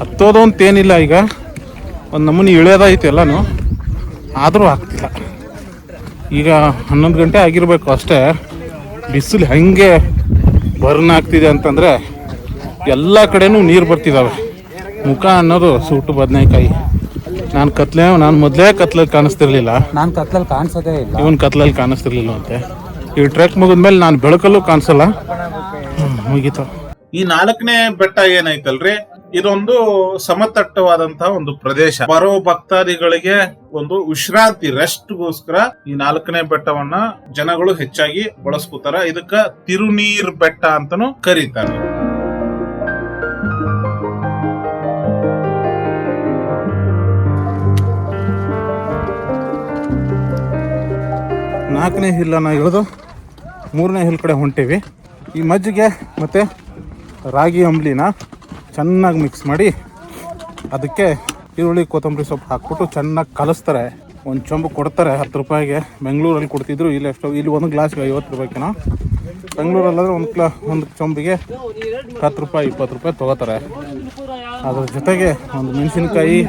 ಹತ್ತೋದು ಅಂತ ಏನಿಲ್ಲ ಈಗ. ಒಂದು ನಮೂನಿ ಇಳಿಯೋದೈತೆ ಎಲ್ಲನೂ. ಆದರೂ ಆಗ್ತಿಲ್ಲ. ಈಗ ಹನ್ನೊಂದು ಗಂಟೆ ಆಗಿರಬೇಕು ಅಷ್ಟೇ. ಬಿಸಿಲು ಹೆಂಗೆ ಬರ್ನ್ ಆಗ್ತಿದೆ ಅಂತಂದರೆ ಎಲ್ಲ ಕಡೆನೂ ನೀರು ಬರ್ತಿದ್ದಾವೆ ಮುಖ ಅನ್ನೋದು ಸೂಟು ಬದನೆಕಾಯಿ. ನಾನು ಕತ್ಲೆ ನಾನು ಮೊದಲೇ ಕತ್ಲಲ್ಲಿ ಕಾಣಿಸ್ತಿರ್ಲಿಲ್ಲ. ನಾನು ಕತ್ಲಲ್ಲಿ ಕಾಣಿಸೋದೇ ಇಲ್ಲ. ಇವನು ಕತ್ಲಲ್ಲಿ ಕಾಣಿಸ್ತಿರ್ಲಿಲ್ಲ ಅಂತೆ ಈ ಟ್ರೆಕ್ ಮುಗಿದ್ಮೇಲೆ ನಾನು ಬೆಳಕಲ್ಲೂ ಕಾಣಿಸಲ್ಲ. ಮುಗಿತ ಮುಗೀತು. ಈ ನಾಲ್ಕನೇ ಬೆಟ್ಟ ಏನೈತಲ್ರಿ ಇದೊಂದು ಸಮತಟ್ಟವಾದಂತಹ ಒಂದು ಪ್ರದೇಶ. ಬರೋ ಭಕ್ತಾದಿಗಳಿಗೆ ಒಂದು ವಿಶ್ರಾಂತಿ ರೆಸ್ಟ್ ಗೋಸ್ಕರ ಈ ನಾಲ್ಕನೇ ಬೆಟ್ಟವನ್ನ ಜನಗಳು ಹೆಚ್ಚಾಗಿ ಬಳಸ್ಕೋತಾರ. ಇದಕ್ಕ ತಿರುನೀರ್ ಬೆಟ್ಟ ಅಂತಾನು ಕರೀತಾರೆ. ನಾಲ್ಕನೇ ಹಿಲ್ಲನ್ನು ಇಳಿದು ಮೂರನೇ ಹಿಲ್ ಕಡೆ ಹೊಂಟೀವಿ. ಈ ಮಜ್ಜಿಗೆ ಮತ್ತೆ ರಾಗಿ ಅಂಬ್ಲಿನ ಚೆನ್ನಾಗಿ ಮಿಕ್ಸ್ ಮಾಡಿ ಅದಕ್ಕೆ ಈರುಳ್ಳಿ, ಕೊತ್ತಂಬರಿ ಸೊಪ್ಪು ಹಾಕ್ಬಿಟ್ಟು ಚೆನ್ನಾಗಿ ಕಲಿಸ್ತಾರೆ. ಒಂದು ಚೊಂಬು ಕೊಡ್ತಾರೆ ಹತ್ತು ರೂಪಾಯಿಗೆ. ಬೆಂಗಳೂರಲ್ಲಿ ಕೊಡ್ತಿದ್ರು, ಇಲ್ಲಿ ಎಷ್ಟು ಇಲ್ಲಿ ಒಂದು ಗ್ಲಾಸ್ಗೆ ಐವತ್ತು ರೂಪಾಯಿಕಿನ ಬೆಂಗಳೂರಲ್ಲಾದ್ರೆ ಒಂದು ಕ್ಲಾ ಒಂದು ಚೊಂಬಿಗೆ ಹತ್ತು ರೂಪಾಯಿ, ಇಪ್ಪತ್ತು ರೂಪಾಯಿ ತೊಗೋತಾರೆ. ಅದ್ರ ಜೊತೆಗೆ ಒಂದು ಮೆಣಸಿನ್ಕಾಯಿ,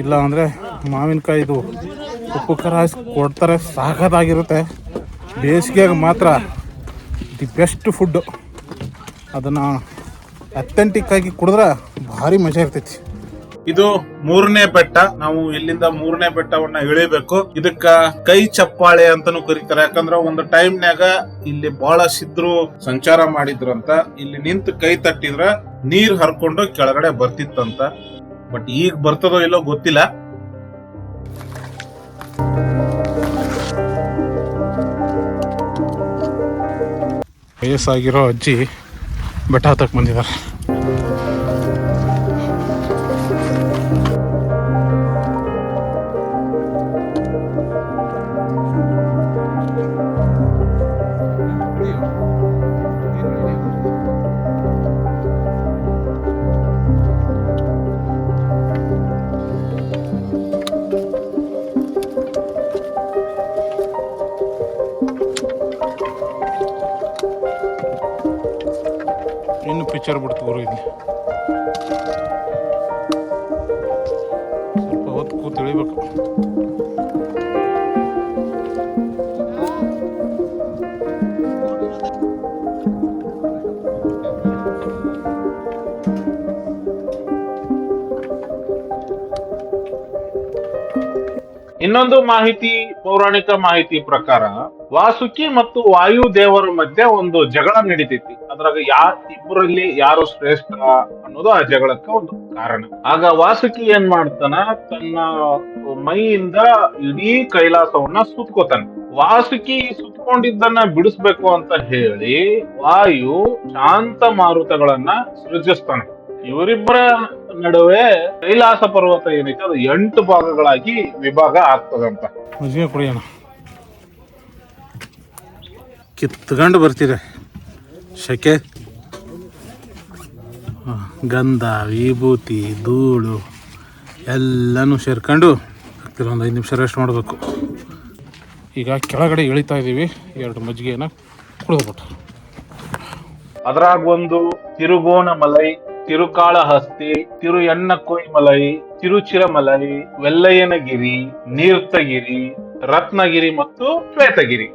ಇಲ್ಲ ಅಂದರೆ ಮಾವಿನಕಾಯಿದು ಉಪ್ಪು ಖಾರ ಹಾಯಿಸಿ ಕೊಡ್ತಾರೆ ಸಾಕದಾಗಿರುತ್ತೆ ಬೇಸಿಗೆಗೆ ಮಾತ್ರ ದಿ ಬೆಸ್ಟ್ ಫುಡ್ಡು. ಅದನ್ನು ಅಥೆಂಟಿಕ್ ಆಗಿ ಕುಡಿದ್ರೆ ಭಾರಿ ಮಜಾ ಇರ್ತೈತಿ. ಇದು ಮೂರನೇ ಬೆಟ್ಟ. ನಾವು ಇಲ್ಲಿಂದ ಮೂರನೇ ಬೆಟ್ಟವನ್ನ ಇಳಿಬೇಕು. ಇದಕ್ಕ ಕೈ ಚಪ್ಪಾಳೆ ಅಂತಾನು ಕರೀತಾರೆ. ಯಾಕಂದ್ರ ಒಂದು ಟೈಮ್ನ್ಯಾಗ ಇಲ್ಲಿ ಬಹಳ ಸಿದ್ರು ಸಂಚಾರ ಮಾಡಿದ್ರಂತ. ಇಲ್ಲಿ ನಿಂತು ಕೈ ತಟ್ಟಿದ್ರ ನೀರ್ ಹರ್ಕೊಂಡು ಕೆಳಗಡೆ ಬರ್ತಿತ್ತಂತ. ಬಟ್ ಈಗ ಬರ್ತದೋ ಇಲ್ಲೋ ಗೊತ್ತಿಲ್ಲ. ವಯಸ್ಸಾಗಿರೋ ಅಜ್ಜಿ ಬೆಟ್ಟ ಹತ್ತಕ್ಕೆ ಬಂದಿದ್ದಾರೆ. ಇನ್ನು ಪಿಕ್ಚರ್ ಬಿಡ್ತು ಗುರು ಇಲ್ಲಿ. ಸ್ವಲ್ಪ ಹೊತ್ತು ಕೂತು ಇನ್ನೊಂದು ಮಾಹಿತಿ, ಪೌರಾಣಿಕ ಮಾಹಿತಿ ಪ್ರಕಾರ ವಾಸುಕಿ ಮತ್ತು ವಾಯು ದೇವರ ಮಧ್ಯೆ ಒಂದು ಜಗಳ ನಡೀತೈತಿ ಅದ್ರಾಗ ಯಾರ ಇಬ್ಬರಲ್ಲಿ ಯಾರು ಶ್ರೇಷ್ಠ ಅನ್ನೋದು ಆ ಜಗಳಕ್ಕೆ ಒಂದು ಕಾರಣ. ಆಗ ವಾಸುಕಿ ಏನ್ ಮಾಡ್ತಾನ? ತನ್ನ ಮೈಯಿಂದ ಇಡೀ ಕೈಲಾಸವನ್ನ ಸುತ್ಕೋತಾನೆ. ವಾಸುಕಿ ಸುತ್ಕೊಂಡಿದ್ದನ್ನ ಬಿಡಿಸ್ಬೇಕು ಅಂತ ಹೇಳಿ ವಾಯು ಶಾಂತ ಮಾರುತಗಳನ್ನ ಸೃಜಿಸ್ತಾನೆ. ಇವರಿಬ್ಬರ ನಡುವೆ ಕೈಲಾಸ ಪರ್ವತ ಏನೈತೆ, ಅದು ಎಂಟು ಭಾಗಗಳಾಗಿ ವಿಭಾಗ ಆಗ್ತದಂತ. ಅಂತ ಕಿತ್ಕೊಂಡು ಬರ್ತಿದೆ ಶಕೆ? ಗಂಧ ವಿಭೂತಿ ಧೂಳು ಎಲ್ಲನೂ ಸೇರ್ಕೊಂಡು ಒಂದು ಐದು ನಿಮಿಷ ರೆಸ್ಟ್ ಮಾಡಬೇಕು. ಈಗ ಕೆಳಗಡೆ ಇಳಿತಾ ಇದ್ದೀವಿ. ಎರಡು ಮಜ್ಜಿಗೆನ ಕುಡಿದ್ಬಿಟ್ಟು. ಅದ್ರಾಗ ಒಂದು ತಿರುಗೋಣಮಲೈ, ತಿರುಕಾಳಹಸ್ತಿ ತಿರು ತಿರುಚಿರ ತಿರುಚಿರಮಲೈ, ವೆಲ್ಲಯ್ಯನಗಿರಿ, ನೀರ್ತಗಿರಿ, ರತ್ನಗಿರಿ ಮತ್ತು ಶ್ವೇತಗಿರಿ.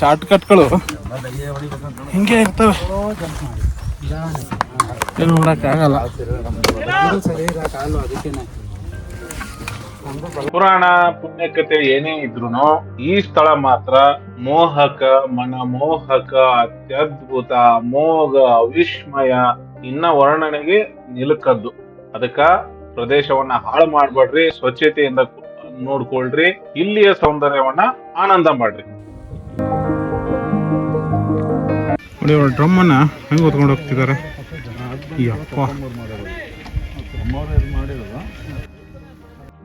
ಶಾರ್ಟ್ ಕಟ್ಗಳು ಹಿಂಗೆ ಇರ್ತವೆ. ಏನು ನೋಡೋಕ್ಕಾಗಲ್ಲ ಪುರಾಣ, ಪುಣ್ಯಕತೆ ಏನೇ ಇದ್ರು ಈ ಸ್ಥಳ ಮಾತ್ರ ಮೋಹಕ, ಮನಮೋಹಕ, ಅತ್ಯದ್ಭುತ, ಮೋಗ ವಿಸ್ಮಯ ಇನ್ನ ವರ್ಣನೆಗೆ ನಿಲುಕದ್ದು. ಅದಕ್ಕ ಪ್ರದೇಶವನ್ನ ಹಾಳು ಮಾಡ್ಬೇಡ್ರಿ, ಸ್ವಚ್ಛತೆಯಿಂದ ನೋಡ್ಕೊಳ್ರಿ, ಇಲ್ಲಿಯ ಸೌಂದರ್ಯವನ್ನ ಆನಂದ ಮಾಡ್ರಿ. ನೋಡಿ ಅವ್ರ ಡ್ರಮ್ಮನ್ನು ಹೆಂಗೆ ಹೊತ್ಕೊಂಡು ಹೋಗ್ತಿದ್ದಾರೆ? ಯಪ್ಪ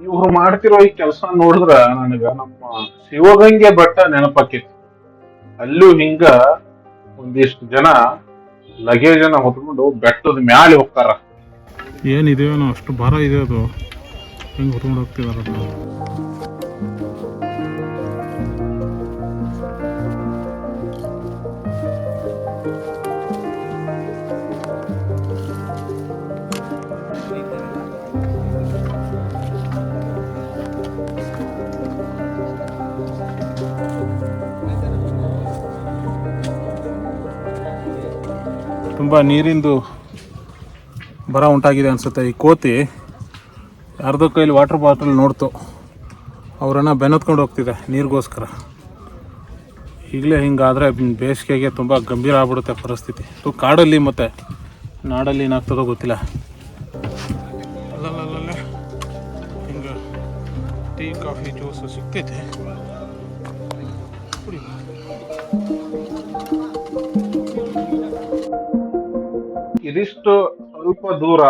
ಇವ್ರು ಮಾಡ್ತಿರೋ ಈ ಕೆಲಸ ನೋಡಿದ್ರ ನನಗ ನಮ್ಮ ಶಿವಗಂಗೆ ಬೆಟ್ಟ ನೆನಪಾಕಿತ್ತು ಅಲ್ಲೂ ಹಿಂಗ ಒಂದಿಷ್ಟು ಜನ ಲಗೇಜ್ ಅನ್ನ ಹೊತ್ಕೊಂಡು ಬೆಟ್ಟದ ಮ್ಯಾಲೆ ಹೋಗ್ತಾರ. ಏನಿದೆಯೋ ಅಷ್ಟು ಭಾರ ಇದೆ ಅದು. ಹೆಂಗ್ ಹೊತ್ಕೊಂಡು ಹೋಗ್ತಿದ್ದಾರೆ ತುಂಬ ನೀರಿಂದು ಬರ ಉಂಟಾಗಿದೆ ಅನಿಸುತ್ತೆ. ಈ ಕೋತಿ ಅರ್ಧ ಕೈಲಿ ವಾಟರ್ ಬಾಟಲ್ ನೋಡ್ತು. ಅವರನ್ನು ಬೆನ್ನತ್ಕೊಂಡು ಹೋಗ್ತಿದೆ ನೀರಿಗೋಸ್ಕರ. ಈಗಲೇ ಹಿಂಗಾದರೆ ಬೇಸಿಗೆಗೆ ತುಂಬ ಗಂಭೀರ ಆಗ್ಬಿಡುತ್ತೆ ಪರಿಸ್ಥಿತಿ. ಇದು ಕಾಡಲ್ಲಿ ಮತ್ತು ನಾಡಲ್ಲಿ ಏನಾಗ್ತದೋ ಗೊತ್ತಿಲ್ಲ. ಅಲ್ಲಲ್ಲೇ ಹಿಂಗೆ ಟೀ, ಕಾಫಿ, ಜ್ಯೂಸು ಸಿಗ್ತೈತೆ ಇದಿಷ್ಟು ಸ್ವಲ್ಪ ದೂರ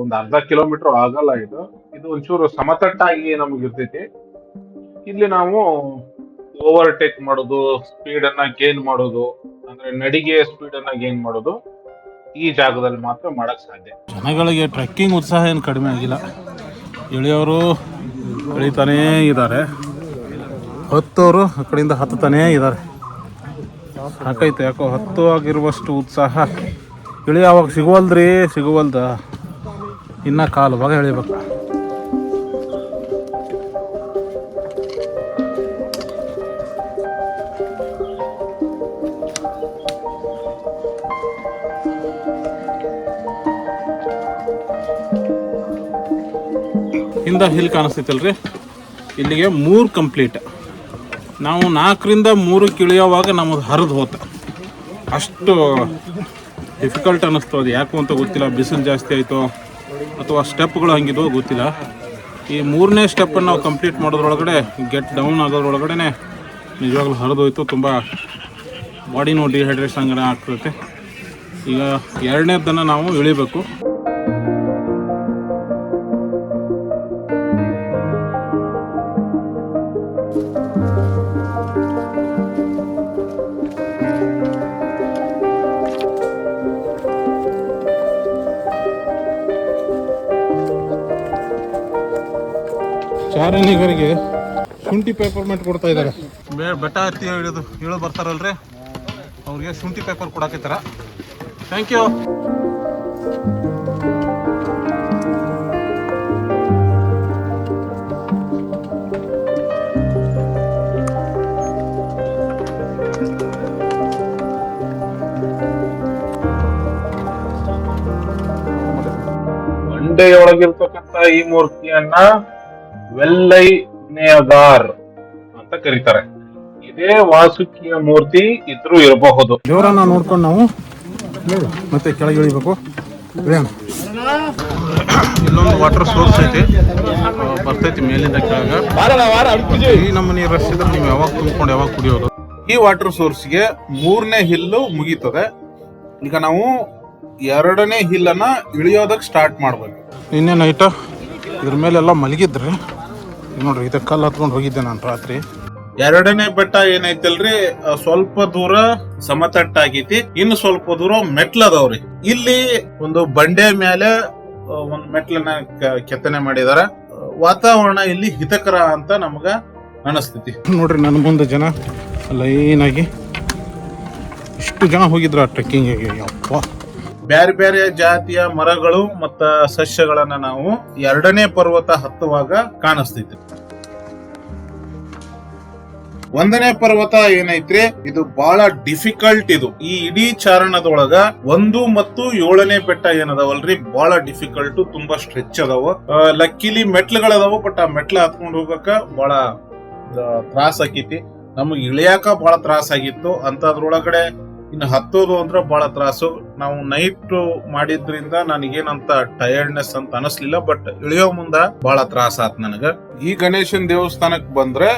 ಒಂದು ಅರ್ಧ ಕಿಲೋಮೀಟರ್ ಆಗಲ್ಲ ಇದು. ಇದು ಒಂಚೂರು ಸಮತಟ್ಟಾಗಿ ನಮ್ಗೆ ಇರ್ತೈತಿ ಇಲ್ಲಿ ನಾವು ಓವರ್ಟೇಕ್ ಮಾಡೋದು ಸ್ಪೀಡ್ ಅನ್ನ ಗೇನ್ ಮಾಡೋದು, ಅಂದ್ರೆ ನಡಿಗೆ ಸ್ಪೀಡ್ ಅನ್ನ ಗೇನ್ ಮಾಡೋದು ಈ ಜಾಗದಲ್ಲಿ ಮಾತ್ರ ಮಾಡಕ್ ಸಾಧ್ಯ. ಜನಗಳಿಗೆ ಟ್ರೆಕ್ಕಿಂಗ್ ಉತ್ಸಾಹ ಏನು ಕಡಿಮೆ ಆಗಿಲ್ಲ. ಇಳಿಯೋರು ಇಳಿತಾನೇ ಇದ್ದಾರೆ ಹತ್ತೋರು ಆ ಕಡೆಯಿಂದ ಹತ್ತುತ್ತಾನೇ ಇದ್ದಾರೆ ಸಾಕೈತೆ ಯಾಕೋ ಹತ್ತು ಆಗಿರುವಷ್ಟು ಉತ್ಸಾಹ. ಇಳಿಯೋವಾಗ ಸಿಗುವಲ್ದ್ರಿ, ಸಿಗುವಲ್ದ. ಇನ್ನ ಕಾಲು ಭಾಗ ಎಳಿಬೇಕು ಹಿಂದ ಹಿಲ್ ಕಾಣಿಸ್ತೈತಲ್ರಿ. ಇಲ್ಲಿಗೆ ಮೂರು ಕಂಪ್ಲೀಟ್ ನಾವು ನಾಲ್ಕರಿಂದ ಮೂರು ಇಳಿಯೋವಾಗ ನಮಗೆ ಹರಿದು ಹೋತ. ಅಷ್ಟು ಡಿಫಿಕಲ್ಟ್ ಅನ್ನಿಸ್ತು ಅದು ಯಾಕೋ ಅಂತ ಗೊತ್ತಿಲ್ಲ. ಬಿಸಿಲು ಜಾಸ್ತಿ ಆಯಿತು ಅಥವಾ ಸ್ಟೆಪ್ಗಳು ಹಂಗಿದೋ ಗೊತ್ತಿಲ್ಲ. ಈ ಮೂರನೇ ಸ್ಟೆಪ್ಪನ್ನು ನಾವು ಕಂಪ್ಲೀಟ್ ಮಾಡೋದ್ರೊಳಗಡೆ ಗೆಟ್ ಡೌನ್ ಆಗೋದ್ರೊಳಗಡೆ ನಿಜವಾಗ್ಲೂ ಹರಿದೋಯ್ತು ತುಂಬ ಬಾಡಿನೂ ಡಿಹೈಡ್ರೇಷನ್ ಹಂಗೆ ಆಗ್ತೈತೆ ಈಗ ಎರಡನೇದನ್ನು ನಾವು ಇಳಿಬೇಕು. ಚಾರಣಿಗರಿಗೆ ಶುಂಠಿ ಪೇಪರ್ಮೆಂಟ್ ಕೊಡ್ತಾ ಇದ್ದಾರೆ. ಬೆಟ್ಟ ಹತ್ತಿ ಹಿಡಿದು ಇಳು ಬರ್ತಾರಲ್ರಿ? ಅವ್ರಿಗೆ ಶುಂಠಿ ಪೇಪರ್ ಕೊಡಾಕತ್ತಾರ. ಥ್ಯಾಂಕ್ ಯು ಬಂಡೆಯೊಳಗಿರ್ತಕ್ಕಂಥ ಈ ಮೂರ್ತಿಯನ್ನ ವೆಲ್ಲೈ ನೇಯಗಾರ್ ಅಂತ ಕರೀತಾರೆ. ಇದೇ ವಾಸುಕಿಯ ಮೂರ್ತಿ ಇದ್ರೂ ಇರಬಹುದು. ದೇವರನ್ನ ನೋಡ್ಕೊಂಡು ನಾವು ಮತ್ತೆ ಕೆಳಗೆ ಇಳಿಬೇಕು. ಇಲ್ಲೊಂದು ವಾಟರ್ ಸೋರ್ಸ್ ಐತಿ. ಆ, ಬರ್ತೈತಿ ಮೇಲಿಂದ ಕೆಳಗೆ. ಈ ನಮ್ಮ ನೀರು ಇದ್ರೆ ನೀವು ಯಾವಾಗ ತುಂಬಿಕೊಂಡು ಯಾವಾಗ ಕುಡಿಯೋದು? ಈ ವಾಟರ್ ಸೋರ್ಸ್ಗೆ ಮೂರನೇ ಹಿಲ್ಲು ಮುಗೀತದೆ. ಈಗ ನಾವು ಎರಡನೇ ಹಿಲ್ಲನ್ನ ಇಳಿಯೋದಕ್ಕೆ ಸ್ಟಾರ್ಟ್ ಮಾಡ್ಬೇಕು. ನಿನ್ನೆ ನೈಟ ಇದ್ರ ಮೇಲೆಲ್ಲ ಮಲಗಿದ್ರಿ ನೋಡ್ರಿ ಇದ ಕಲ್ಲು ಹತ್ಕೊಂಡು ಹೋಗಿದ್ದೆ ನಾನು ರಾತ್ರಿ. ಎರಡನೇ ಬೆಟ್ಟ ಏನೈತಲ್ರಿ? ಆ, ಸ್ವಲ್ಪ ದೂರ ಸಮತಟ್ಟಾಗೈತಿ. ಇನ್ನು ಸ್ವಲ್ಪ ದೂರ ಮೆಟ್ಲದವ್ರಿ. ಇಲ್ಲಿ ಒಂದು ಬಂಡೆ ಮೇಲೆ ಒಂದು ಮೆಟ್ಲನ್ನ ಕೆತ್ತನೆ ಮಾಡಿದಾರ. ವಾತಾವರಣ ಇಲ್ಲಿ ಹಿತಕರ ಅಂತ ನಮಗ ಅನಸ್ತೈತಿ. ನೋಡ್ರಿ ನನ್ನ ಮುಂದೆ ಜನ ಲೈನ್ ಆಗಿ ಇಷ್ಟು ಜನ ಹೋಗಿದ್ರ ಟ್ರೆಕ್ಕಿಂಗ್ ಯಪ್ಪ. ಬ್ಯಾರೆ ಬೇರೆ ಜಾತಿಯ ಮರಗಳು ಮತ್ತ ಸಸ್ಯಗಳನ್ನ ನಾವು ಎರಡನೇ ಪರ್ವತ ಹತ್ತುವಾಗ ಕಾಣಿಸ್ತೈತಿ. ಒಂದನೇ ಪರ್ವತ ಏನೈತ್ರಿ? ಇದು ಬಹಳ ಡಿಫಿಕಲ್ಟ್ ಇದು. ಈ ಇಡೀ ಚಾರಣದೊಳಗ ಒಂದು ಮತ್ತು ಏಳನೇ ಬೆಟ್ಟ ಏನದವಲ್ರಿ? ಬಹಳ ಡಿಫಿಕಲ್ಟ್ ತುಂಬಾ ಸ್ಟ್ರೆಚ್ ಅದಾವ. ಲಕ್ಕಿಲಿ ಮೆಟ್ಲುಗಳದಾವ ಬಟ್ ಆ ಮೆಟ್ಲ ಹತ್ಕೊಂಡು ಹೋಗಕ ಬಹಳ ತ್ರಾಸ ಆಕೈತಿ. ನಮಗ್ ಇಳಿಯಾಕ ಬಹಳ ತ್ರಾಸ ಆಗಿತ್ತು. ಅಂತದ್ರೊಳಗಡೆ ಇನ್ನು ಹತ್ತೋದು ಅಂದ್ರೆ ಬಹಳ ತ್ರಾಸು. ನಾವು ನೈಟ್ ಮಾಡಿದ್ರಿಂದ ನನಗೇನಂತ ಟಯರ್ಡ್ನೆಸ್ ಅಂತ ಅನಸ್ಲಿಲ್ಲ ಬಟ್ ಇಳಿಯೋ ಮುಂದ ಬಹಳ ತ್ರಾಸ ಆತ್ ನನಗ. ಈ ಗಣೇಶನ್ ದೇವಸ್ಥಾನಕ್ ಬಂದ್ರೆ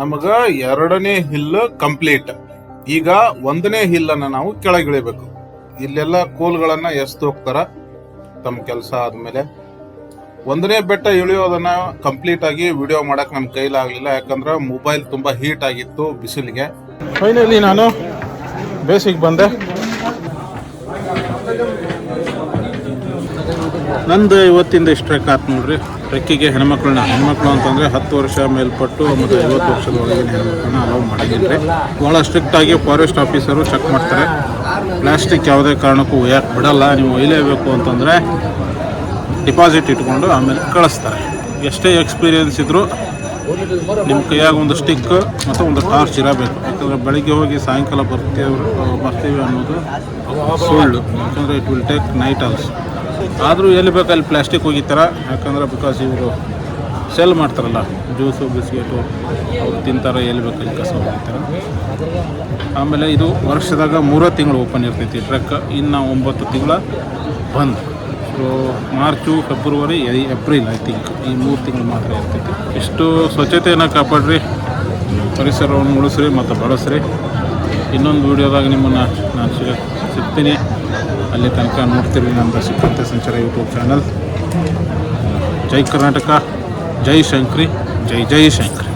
ನಮಗ ಎರಡನೇ ಹಿಲ್ ಕಂಪ್ಲೀಟ್ ಈಗ ಒಂದನೇ ಹಿಲ್ ಅನ್ನ ನಾವು ಕೆಳಗಿಳಿಬೇಕು. ಇಲ್ಲೆಲ್ಲ ಕೋಲ್ಗಳನ್ನ ಎಸ್ದು ಹೋಗ್ತಾರ. ತಮ್ಮ ಕೆಲಸ ಆದ್ಮೇಲೆ ಒಂದನೇ ಬೆಟ್ಟ ಇಳಿಯೋದನ್ನ ಕಂಪ್ಲೀಟ್ ಆಗಿ ವಿಡಿಯೋ ಮಾಡಕ್ ನನ್ನ ಕೈಲಾಗ್ಲಿಲ್ಲ. ಯಾಕಂದ್ರೆ ಮೊಬೈಲ್ ತುಂಬಾ ಹೀಟ್ ಆಗಿತ್ತು ಬಿಸಿಲಿಗೆ. ಫೈನಲಿ ನಾನು ಬೇಸಿಗೆ ಬಂದೆ. ನಂದು ಇವತ್ತಿಂದ ಇಷ್ಟು ಟ್ರೆಕ್ ನೋಡ್ರಿ. ಟ್ರೆಕ್ಕಿಗೆ ಹೆಣ್ಮಕ್ಳನ್ನ, ಹೆಣ್ಮಕ್ಳು ಅಂತಂದ್ರೆ ಹತ್ತು ವರ್ಷ ಮೇಲ್ಪಟ್ಟು ಮತ್ತು ಐವತ್ತು ವರ್ಷದ ಒಳಗಿನ ಹೆಣ್ಮಕ್ಳನ್ನ ಅಲೌ ಮಾಡಿದ್ದೀನಿ ಭಾಳ ಸ್ಟ್ರಿಕ್ಟ್ ಆಗಿ ಫಾರೆಸ್ಟ್ ಆಫೀಸರು ಚೆಕ್ ಮಾಡ್ತಾರೆ. ಪ್ಲಾಸ್ಟಿಕ್ ಯಾವುದೇ ಕಾರಣಕ್ಕೂ ಒಯ್ಯಕ್ಕೆ ಬಿಡಲ್ಲ, ನೀವು ಒಯ್ಯಲೇಬೇಕು ಅಂತಂದರೆ ಡಿಪಾಸಿಟ್ ಇಟ್ಕೊಂಡು ಆಮೇಲೆ ಕಳಿಸ್ತಾರೆ. ಎಷ್ಟೇ ಎಕ್ಸ್ಪೀರಿಯನ್ಸ್ ಇದ್ದರೂ ನಿಮ್ಮ ಕೈಯಾಗ ಒಂದು ಸ್ಟಿಕ್ ಮತ್ತು ಒಂದು ಟಾರ್ಚ್ ಇರಬೇಕು. ಯಾಕಂದರೆ ಬೆಳಿಗ್ಗೆ ಹೋಗಿ ಸಾಯಂಕಾಲ ಬರ್ತೀವಿ ಬರ್ತೀವಿ ಅನ್ನೋದು ಸುಳ್ಳು. ಯಾಕಂದರೆ it will take night also ಆದರೂ ಎಲ್ಲಿ ಬೇಕು ಅಲ್ಲಿ ಪ್ಲಾಸ್ಟಿಕ್ ಹೋಗಿತ್ತಾರ ಯಾಕಂದ್ರೆ ಬಿಕಾಸ್ ಇವರು ಸೆಲ್ ಮಾಡ್ತಾರಲ್ಲ ಜ್ಯೂಸು ಬಿಸ್ಕೆಟು ಅವ್ರು ತಿಂತಾರೆ, ಎಲ್ಲಿ ಬೇಕು ಅಲ್ಲಿ ಕಸ ಹೋಗಿರ್ತಾರೆ ಆಮೇಲೆ ಇದು ವರ್ಷದಾಗ ಮೂರೇ ತಿಂಗಳು ಓಪನ್ ಇರ್ತೈತಿ ಟ್ರಕ್ ಇನ್ನು ಒಂಬತ್ತು ತಿಂಗಳ ಬಂದ್. So March February April I think ಈ ಮೂರು ತಿಂಗಳು ಮಾತ್ರ ಇರ್ತೈತಿ. ಇಷ್ಟು ಸ್ವಚ್ಛತೆಯನ್ನು ಕಾಪಾಡ್ರಿ, ಪರಿಸರವನ್ನು ಉಳಿಸ್ರಿ ಮತ್ತು ಬಳಸ್ರಿ. ಇನ್ನೊಂದು ವಿಡಿಯೋದಾಗ ನಿಮ್ಮನ್ನು ನಾನು ಸಿಗ- ಸಿಗ್ತೀನಿ. ಅಲ್ಲಿ ತನಕ ನೋಡ್ತಿರಲಿ ನಮ್ಮ ಸಿಕ್ಕಂತೆ ಸಂಚಾರ ಯೂಟ್ಯೂಬ್ ಚಾನಲ್ ಜೈ ಕರ್ನಾಟಕ, ಜೈ ಶಂಕ್ರಿ, ಜೈ ಜೈ ಶಂಕ್ರಿ.